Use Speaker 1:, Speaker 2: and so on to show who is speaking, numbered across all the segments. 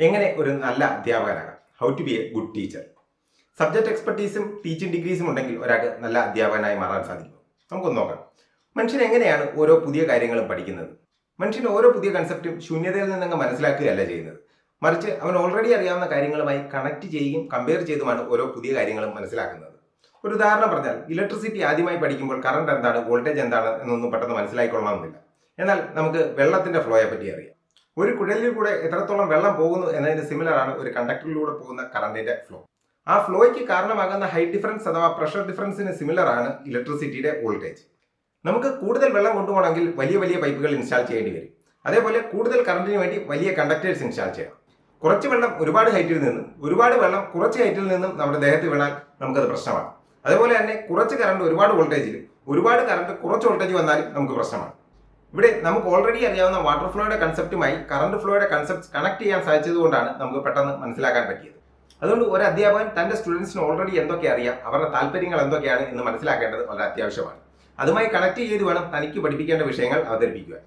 Speaker 1: എങ്ങനെ ഒരു നല്ല അധ്യാപകനാകാം? How to be a good teacher subject എക്സ്പെർട്ടീസും teaching ഡിഗ്രീസും ഉണ്ടെങ്കിൽ ഒരാൾക്ക് നല്ല അധ്യാപകനായി മാറാൻ സാധിക്കും നമുക്കൊന്ന് നോക്കാം. മനുഷ്യൻ എങ്ങനെയാണ് ഓരോ പുതിയ കാര്യങ്ങളും പഠിക്കുന്നത്? മനുഷ്യൻ ഓരോ പുതിയ കൺസെപ്റ്റും ശൂന്യതയിൽ നിന്നങ്ങ് മനസ്സിലാക്കുകയല്ല ചെയ്യുന്നത്. മറിച്ച് അവൻ ഓൾറെഡി അറിയാവുന്ന കാര്യങ്ങളുമായി കണക്ട് ചെയ്യുകയും കമ്പയർ ചെയ്തുമാണ് ഓരോ പുതിയ കാര്യങ്ങളും മനസ്സിലാക്കുന്നത്. ഒരു ഉദാഹരണം പറഞ്ഞാൽ ഇലക്ട്രിസിറ്റി ആദ്യമായി പഠിക്കുമ്പോൾ കറണ്ട് എന്താണ്? വോൾട്ടേജ് എന്താണ്? എന്നൊന്നും പെട്ടെന്ന് മനസ്സിലായിക്കൊള്ളണമെന്നില്ല. എന്നാൽ നമുക്ക് വെള്ളത്തിന്റെ ഫ്ലോയെ പറ്റി അറിയാം. ഒരു കുഴലിൽ കൂടെ എത്രത്തോളം വെള്ളം പോകുന്നു എന്നതിന് ആണ് ഒരു കണ്ടക്ടറിലൂടെ പോകുന്ന കറണ്ടിന്റെ ഫ്ലോ ആ ഫ്ലോയ്ക്ക് കാരണമാകുന്ന ഹൈറ്റ് ഡിഫറൻസ് അഥവാ പ്രഷർ ഡിഫറൻസിന് ആണ് ഇലക്ട്രിസിറ്റിയുടെ വോൾട്ടേജ് നമുക്ക് കൂടുതൽ വെള്ളം കൊണ്ടുപോകണമെങ്കിൽ വലിയ വലിയ പൈപ്പുകൾ ഇൻസ്റ്റാൾ ചെയ്യേണ്ടി വരും. അതേപോലെ കൂടുതൽ കറണ്ടിന് വേണ്ടി വലിയ കണ്ടക്ടേഴ്സ് ഇൻസ്റ്റാൾ ചെയ്യണം. കുറച്ച് വെള്ളം ഒരുപാട് ഹൈറ്റിൽ നിന്നും ഒരുപാട് വെള്ളം കുറച്ച് ഹൈറ്റിൽ നിന്നും നമ്മുടെ ദേഹത്ത് വീണാൽ നമുക്കത് പ്രശ്നമാണ്. അതേപോലെ തന്നെ കുറച്ച് കറണ്ട് ഒരുപാട് വോൾട്ടേജിൽ ഒരുപാട് കറണ്ട് കുറച്ച് വോൾട്ടേജ് വന്നാലും നമുക്ക് പ്രശ്നമാണ്. ഇവിടെ നമുക്ക് ഓൾറെഡി അറിയാവുന്ന വാട്ടർ ഫ്ലോയുടെ കൺസെപ്റ്റുമായി കറണ്ട് ഫ്ലോയുടെ കൺസെപ്റ്റ് കണക്ട് ചെയ്യാൻ സാധിച്ചതുകൊണ്ടാണ് നമുക്ക് പെട്ടെന്ന് മനസ്സിലാക്കാൻ പറ്റിയത്. അതുകൊണ്ട് ഒരു അധ്യാപകൻ തന്റെ സ്റ്റുഡൻസിന് ഓൾറെഡി എന്തൊക്കെ അറിയാം അവരുടെ താല്പര്യങ്ങൾ എന്തൊക്കെയാണ് എന്ന് മനസ്സിലാക്കേണ്ടത് വളരെ അത്യാവശ്യമാണ്. അതുമായി കണക്ട് ചെയ്ത് വേണം തനിക്ക് പഠിപ്പിക്കേണ്ട വിഷയങ്ങൾ അവതരിപ്പിക്കുക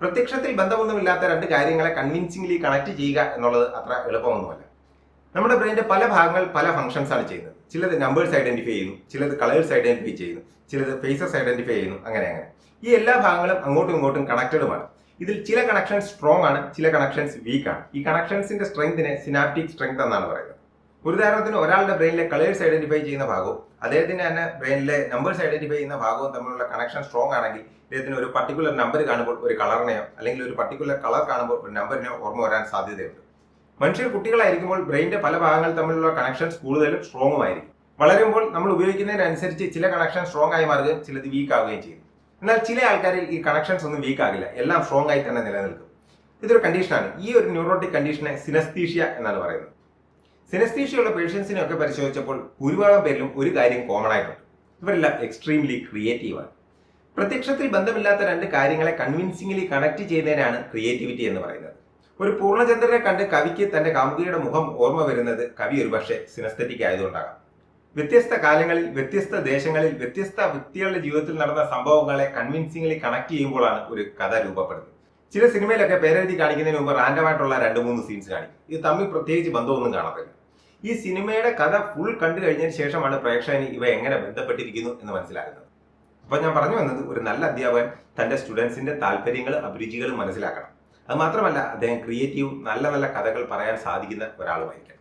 Speaker 1: പ്രത്യക്ഷത്തിൽ ബന്ധമൊന്നുമില്ലാത്ത രണ്ട് കാര്യങ്ങളെ കൺവിൻസിംഗ്ലി കണക്ട് ചെയ്യുക എന്നുള്ളത് അത്ര എളുപ്പമൊന്നുമല്ല. നമ്മുടെ ബ്രെയിന്റെ പല ഭാഗങ്ങൾ പല ഫംഗ്ഷൻസ് ആണ് ചെയ്യുന്നത്. ചിലത് നമ്പേഴ്സ് ഐഡന്റിഫൈ ചെയ്യുന്നു ചിലത് കളേഴ്സ് ഐഡന്റിഫൈ ചെയ്യുന്നു ചിലത് ഫേസസ് ഐഡന്റിഫൈ ചെയ്യുന്നു അങ്ങനെ അങ്ങനെ. ഈ എല്ലാ ഭാഗങ്ങളും അങ്ങോട്ടും ഇങ്ങോട്ടും കണക്റ്റഡുമാണ് ഇതിൽ ചില കണക്ഷൻസ് സ്ട്രോങ് ആണ് ചില കണക്ഷൻസ് വീക്ക് ആണ്. ഈ കണക്ഷൻസിന്റെ സ്ട്രെങ്തിനെ സിനാപ്റ്റിക് സ്ട്രെങ്ത് എന്നാണ് പറയുന്നത്. ഒരു ഉദാഹരണത്തിന് ഒരാളുടെ ബ്രെയിനിലെ കളേഴ്സ് ഐഡന്റിഫൈ ചെയ്യുന്ന ഭാഗവും അദ്ദേഹത്തിന് തന്നെ ബ്രെയിനിലെ നമ്പേഴ്സ് ഐഡന്റിഫൈ ചെയ്യുന്ന ഭാഗവും തമ്മിലുള്ള കണക്ഷൻ സ്ട്രോങ് ആണെങ്കിൽ ഇദ്ദേഹത്തിന് ഒരു പർട്ടിക്കുലർ നമ്പർ കാണുമ്പോൾ ഒരു കളറിനെയോ അല്ലെങ്കിൽ ഒരു പർട്ടിക്കുലർ കളർ കാണുമ്പോൾ ഒരു നമ്പറിനെയോ ഓർമ്മ വരാൻ സാധ്യതയുണ്ട്. മനുഷ്യർ കുട്ടികളായിരിക്കുമ്പോൾ ബ്രെയിനിന്റെ പല ഭാഗങ്ങൾ തമ്മിലുള്ള കണക്ഷൻസ് കൂടുതലും സ്ട്രോങ് ആയിരിക്കും വളരുമ്പോൾ നമ്മൾ ഉപയോഗിക്കുന്നതിനനുസരിച്ച് ചില കണക്ഷൻ സ്ട്രോങ് ആയി മാറുകയും ചിലത് വീക്ക് ആവുകയും ചെയ്യും. എന്നാൽ ചില ആൾക്കാരിൽ ഈ കണക്ഷൻസ് ഒന്നും വീക്ക് ആകില്ല. എല്ലാം സ്ട്രോങ് ആയി തന്നെ നിലനിൽക്കും. ഇതൊരു കണ്ടീഷനാണ് ഈ ഒരു ന്യൂറോട്ടിക് കണ്ടീഷനെ സിനസ്തീഷ്യ എന്നാണ് പറയുന്നത്. സിനസ്തീഷ്യയുള്ള പേഷ്യൻസിനെ ഒക്കെ പരിശോധിച്ചപ്പോൾ ഭൂരിഭാഗം പേരിലും ഒരു കാര്യം കോമൺ ആയിട്ടുണ്ട്. ഇവരെല്ലാം എക്സ്ട്രീംലി ക്രിയേറ്റീവാണ് പ്രത്യക്ഷത്തിൽ ബന്ധമില്ലാത്ത രണ്ട് കാര്യങ്ങളെ കൺവിൻസിംഗ്ലി കണക്ട് ചെയ്യുന്നതിനാണ് ക്രിയേറ്റിവിറ്റി എന്ന് പറയുന്നത്. ഒരു പൂർണചന്ദ്രനെ കണ്ട് കവിക്ക് തന്റെ കാമുകിയുടെ മുഖം ഓർമ്മ വരുന്നത് കവി ഒരുപക്ഷെ സിനസ്തറ്റിക് ആയതുകൊണ്ടാകാം. വ്യത്യസ്ത കാലങ്ങളിൽ വ്യത്യസ്ത ദേശങ്ങളിൽ വ്യത്യസ്ത വ്യക്തികളുടെ ജീവിതത്തിൽ നടന്ന സംഭവങ്ങളെ കൺവിൻസിംഗ്ലി കണക്ട് ചെയ്യുമ്പോഴാണ് ഒരു കഥ രൂപപ്പെടുന്നത്. ചില സിനിമയിലൊക്കെ പേരെഴുതി കാണിക്കുന്നതിന് മുമ്പ് റാൻഡമായിട്ടുള്ള രണ്ട് മൂന്ന് സീൻസ് കാണിക്കും. ഇത് തമ്മിൽ പ്രത്യേകിച്ച് ബന്ധമൊന്നും കാണത്തില്ല. ഈ സിനിമയുടെ കഥ ഫുൾ കണ്ടു കഴിഞ്ഞതിന് ശേഷമാണ് പ്രേക്ഷകന് ഇവ എങ്ങനെ ബന്ധപ്പെട്ടിരിക്കുന്നു എന്ന് മനസ്സിലാക്കുന്നത് അപ്പോൾ ഞാൻ പറഞ്ഞു വന്നത് ഒരു നല്ല അധ്യാപകൻ തന്റെ സ്റ്റുഡൻസിന്റെ താല്പര്യങ്ങളും അഭിരുചികളും മനസ്സിലാക്കണം. അത് മാത്രമല്ല അദ്ദേഹം ക്രിയേറ്റീവ് നല്ല നല്ല കഥകൾ പറയാൻ സാധിക്കുന്ന ഒരാളുമായിരിക്കണം.